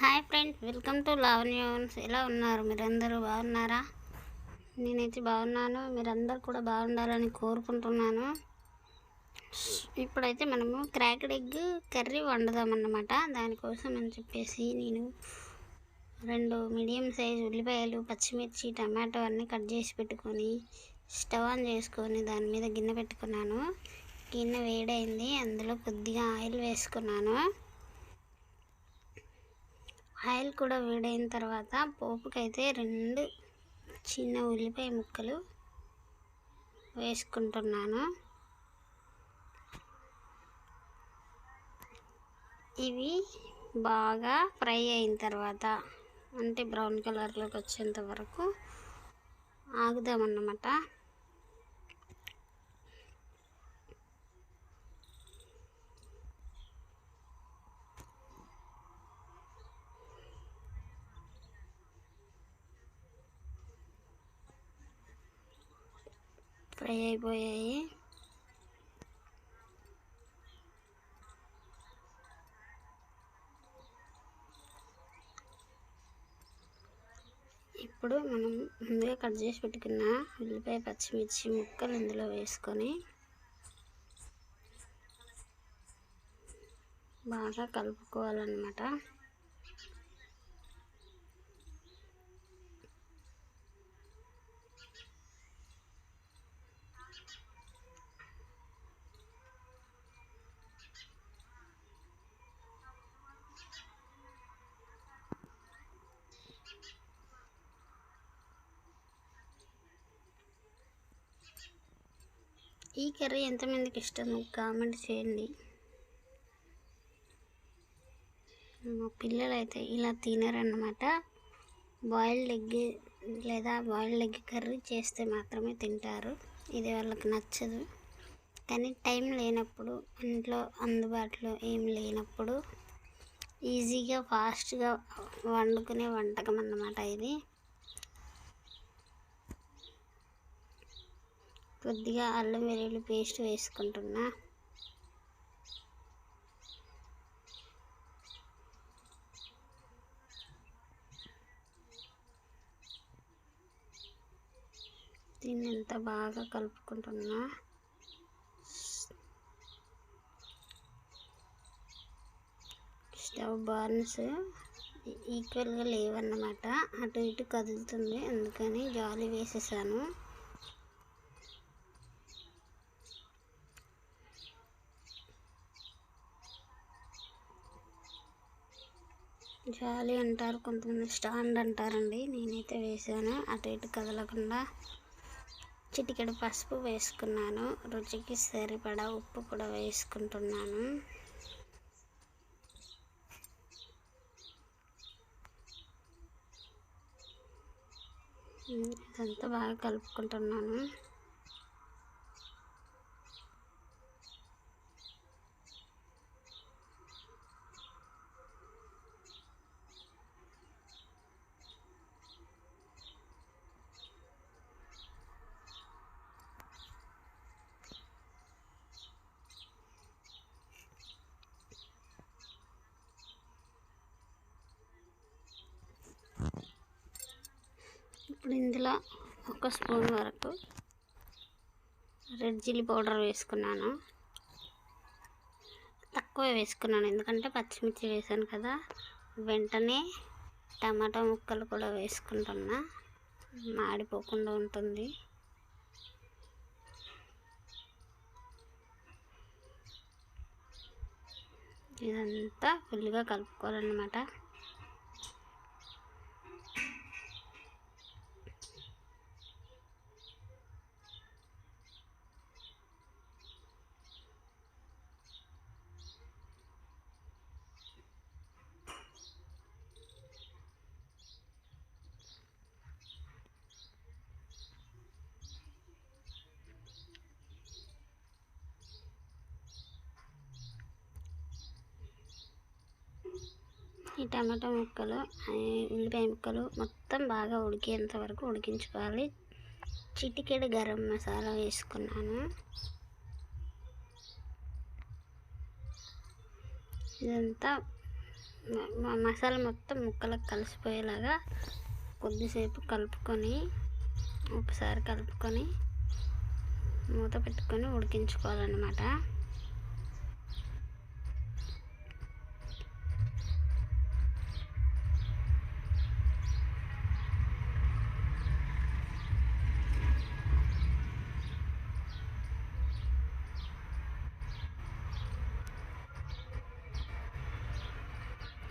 Hi friends welcome to లావణ్యోన్స్ ఎలా ఉన్నారు? మీరందరూ బాగున్నారా? నేనైతే బాగున్నాను. మీరందరూ కూడా బాగుండాలని కోరుకుంటున్నాను. ఇప్పుడైతే మనము క్రాక్డ్ ఎగ్ కర్రీ వండుదామన్నమాట దానికోసం అని చెప్పేసి నేను రెండు మీడియం సైజ్ ఉల్లిపాయలు పచ్చిమిర్చి టమాటో అన్నీ కట్ చేసి పెట్టుకొని స్టవ్ ఆన్ చేసుకొని దాని మీద గిన్నె పెట్టుకున్నాను. గిన్నె వేడైంది. అందులో కొద్దిగా ఆయిల్ వేసుకున్నాను. ఆయిల్ కూడా వేడైన తర్వాత పోపుకైతే రెండు చిన్న ఉల్లిపాయ ముక్కలు వేసుకుంటున్నాను. ఇవి బాగా ఫ్రై అయిన తర్వాత అంటే బ్రౌన్ కలర్లోకి వచ్చేంత వరకు ఆగుదామన్నమాట. ఫ్రై అయిపోయాయి ఇప్పుడు మనం ముందుగా కట్ చేసి పెట్టుకున్న ఉల్లిపాయ పచ్చిమిర్చి ముక్కలు ఇందులో వేసుకొని బాగా కలుపుకోవాలన్నమాట. ఈ కర్రీ ఎంతమందికి ఇష్టం? కామెంట్ చేయండి. మా పిల్లలు అయితే ఇలా తినరన్నమాట. బాయిల్డ్ ఎగ్ లేదా బాయిల్డ్ ఎగ్ కర్రీ చేస్తే మాత్రమే తింటారు. ఇది వాళ్ళకి నచ్చదు. కానీ టైం లేనప్పుడు ఇంట్లో అందుబాటులో ఏం లేనప్పుడు ఈజీగా ఫాస్ట్గా వండుకునే వంటకం అన్నమాట ఇది. కొద్దిగా అల్లం వెల్లుల్లి పేస్ట్ వేసుకుంటున్నా. దీన్ని ఎంత బాగా కలుపుకుంటున్నా. స్టవ్ బర్న్స్ ఈక్వల్గా లేవన్నమాట. అటు ఇటు కదులుతుంది. అందుకని జాలి వేసేసాను. జాలి అంటారు కొంతమంది స్టాండ్ అంటారండి. నేనైతే వేసాను అటు ఇటు కదలకుండా చిటికెడు పసుపు వేసుకున్నాను. రుచికి సరిపడా ఉప్పు కూడా వేసుకుంటున్నాను. ఇదంతా బాగా కలుపుకుంటున్నాను. ఇప్పుడు ఇందులో ఒక స్పూన్ వరకు రెడ్ చిల్లీ పౌడర్ వేసుకున్నాను. తక్కువ వేసుకున్నాను ఎందుకంటే పచ్చిమిర్చి వేసాను కదా. వెంటనే టమాటా ముక్కలు కూడా వేసుకుంటున్నా. మాడిపోకుండా ఉంటుంది. ఇదంతా ఫుల్గా కలుపుకోవాలన్నమాట. ఈ టమాటా ముక్కలు ఉల్లిపాయ ముక్కలు మొత్తం బాగా ఉడికేంత వరకు ఉడికించుకోవాలి. చిటికెడు గరం మసాలా వేసుకున్నాను. ఇదంతా మసాలా మొత్తం ముక్కలకు కలిసిపోయేలాగా కొద్దిసేపు కలుపుకొని ఒకసారి కలుపుకొని మూత పెట్టుకొని ఉడికించుకోవాలన్నమాట.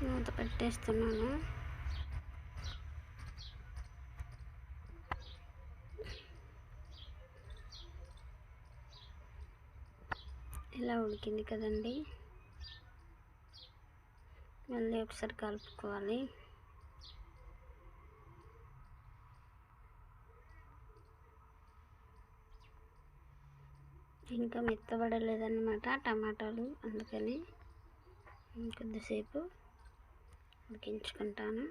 మూత పెట్టేస్తున్నాను. ఇలా ఉడికింది కదండి. మళ్ళీ ఒకసారి కలుపుకోవాలి. ఇంకా మెత్తబడలేదన్నమాట టమాటాలు అందుకని. కొద్దిసేపు ఉడికించుకుంటాను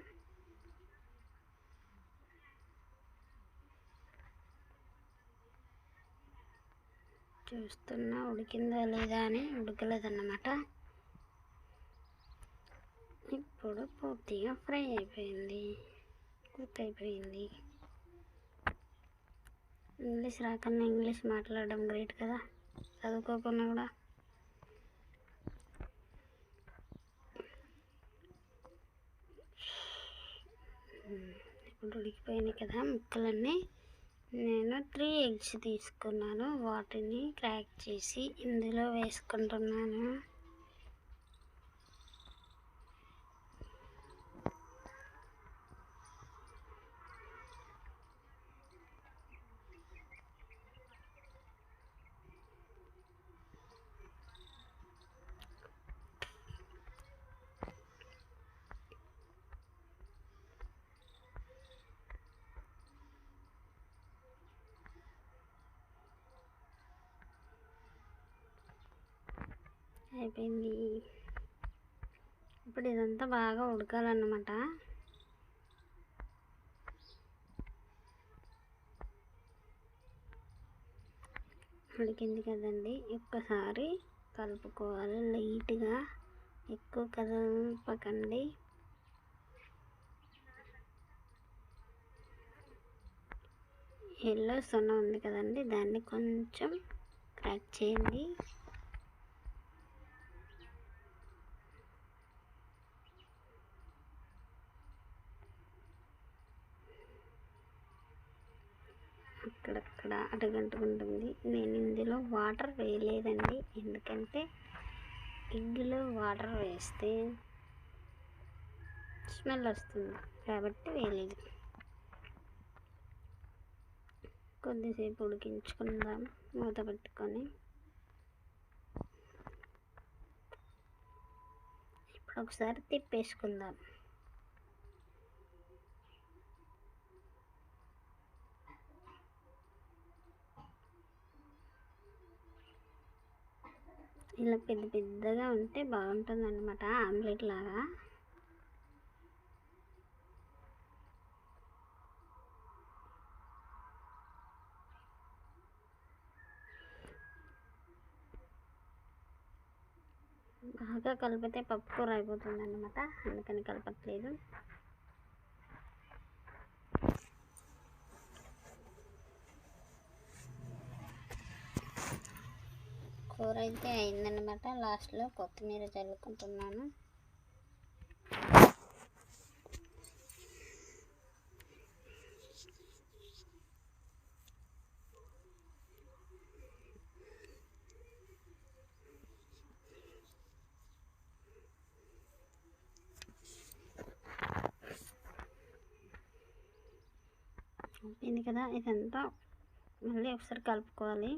చూస్తున్నా ఉడికిందా లేదా అని ఉడకలేదన్నమాట. ఇప్పుడు పూర్తిగా ఫ్రై అయిపోయింది. కుక్ అయిపోయింది. ఇంగ్లీష్ రాకన్నా ఇంగ్లీష్ మాట్లాడడం గ్రేట్ కదా. చదువుకోకుండా కూడా ఇప్పుడు ఉడికిపోయినాయి కదా ముక్కలన్నీ. నేను త్రీ ఎగ్స్ తీసుకున్నాను. వాటిని క్రాక్ చేసి ఇందులో వేసుకుంటున్నాను. అయిపోయింది. ఇప్పుడు ఇదంతా బాగా ఉడకాలన్నమాట. ఉడికింది కదండి. ఒక్కసారి కలుపుకోవాలి లైట్గా. ఎక్కువ కదలపకండి ఎల్లో సొన్న ఉంది కదండి. దాన్ని కొంచెం క్రాక్ చేయండి. అక్కడక్కడ అడగంటుకుంటుంది నేను ఇందులో వాటర్ వేయలేదండి. ఎందుకంటే ఇందులో వాటర్ వేస్తే స్మెల్ వస్తుంది. కాబట్టి వేయలేదు. కొద్దిసేపు ఉడికించుకుందాం. మూత పెట్టుకొని. ఇప్పుడు ఒకసారి తిప్పేసుకుందాం. ఇలా పెద్ద పెద్దగా ఉంటే బాగుంటుంది అనమాట ఆమ్లెట్ లాగా. బాగా కలిపితే పప్పు కూర అయిపోతుంది అనమాట అందుకని కలపట్లేదు. కూర అయితే అయిందనమాట లాస్ట్లో కొత్తిమీర చల్లుకుంటున్నాను. అయిపోయింది కదా ఇదంతా. మళ్ళీ ఒకసారి కలుపుకోవాలి.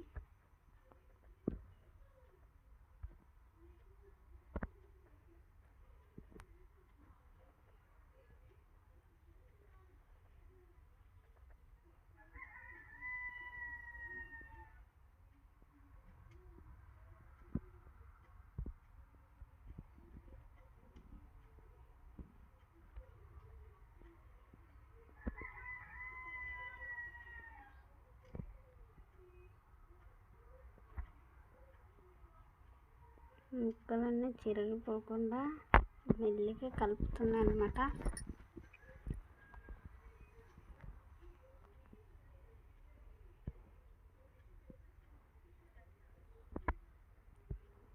ముక్కలన్నీ చిరిగిపోకుండా మెల్లిగా కలుపుతున్నాను అనమాట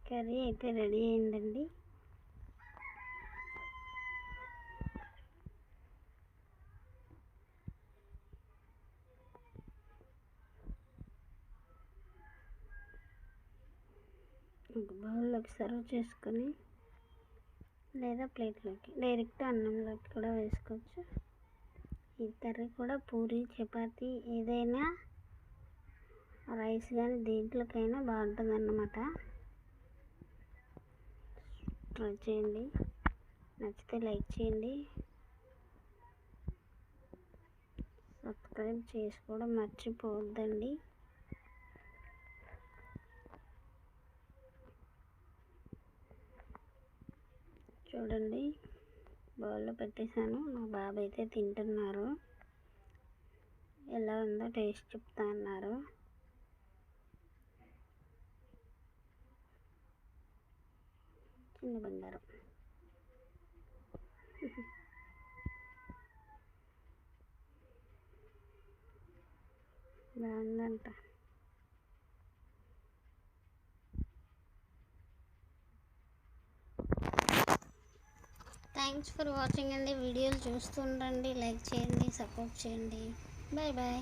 కర్రీ అయితే రెడీ అయిందండి ఒక బౌల్లోకి సర్వ్ చేసుకొని లేదా ప్లేట్లోకి డైరెక్ట్ అన్నంలోకి కూడా వేసుకోవచ్చు. ఈ కర్రీ కూడా పూరి చపాతి ఏదైనా రైస్ కానీ దేంట్లోకైనా బాగుంటుంది అన్నమాట ట్రై చేయండి. నచ్చితే లైక్ చేయండి. సబ్స్క్రైబ్ చేసుకోవడం మర్చిపోవద్దండి. చూడండి. బౌల్లో పెట్టేశాను. మా బాబు అయితే తింటున్నారు. ఎలా ఉందో టేస్ట్ చెప్తా అన్నారు. చిన్న బంగారం. బాగుందంట. థ్యాంక్స్ ఫర్ వాచింగ్ అండి. వీడియోలు చూస్తుండండి. లైక్ చేయండి సపోర్ట్ చేయండి. Bye bye.